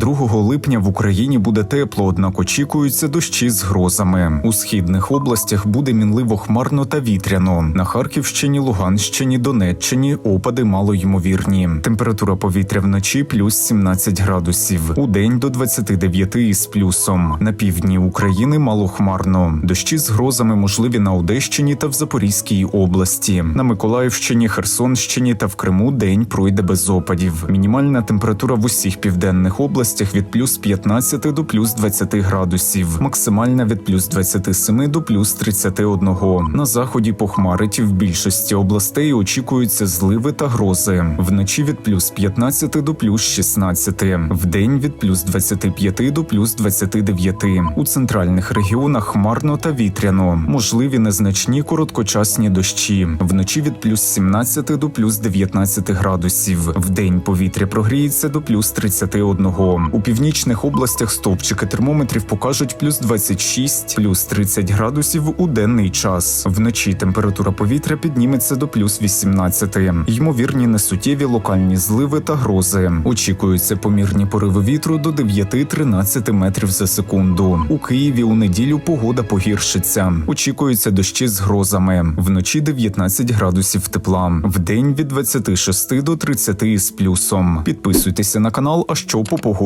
22 липня в Україні буде тепло, однак очікуються дощі з грозами. У східних областях буде мінливо хмарно та вітряно. На Харківщині, Луганщині, Донеччині опади малоймовірні. Температура повітря вночі плюс 17 градусів. У день до 29 із плюсом. На півдні України малохмарно. Дощі з грозами можливі на Одещині та в Запорізькій області. На Миколаївщині, Херсонщині та в Криму день пройде без опадів. Мінімальна температура в усіх південних областях від плюс 15 до плюс 20 градусів, максимальна від плюс 27 до плюс 31. На заході похмарить в більшості областей очікуються зливи та грози. Вночі від плюс 15 до плюс 16, вдень від плюс 25 до плюс 29. У центральних регіонах хмарно та вітряно, можливі незначні короткочасні дощі. Вночі від плюс 17 до плюс 19 градусів. Вдень повітря прогріється до плюс 31. У північних областях стовпчики термометрів покажуть плюс 26, плюс 30 градусів у денний час. Вночі температура повітря підніметься до плюс 18. Ймовірні несуттєві локальні зливи та грози. Очікуються помірні пориви вітру до 9-13 метрів за секунду. У Києві у неділю погода погіршиться. Очікуються дощі з грозами. Вночі 19 градусів тепла. Вдень від 26 до 30 з плюсом. Підписуйтеся на канал, а що по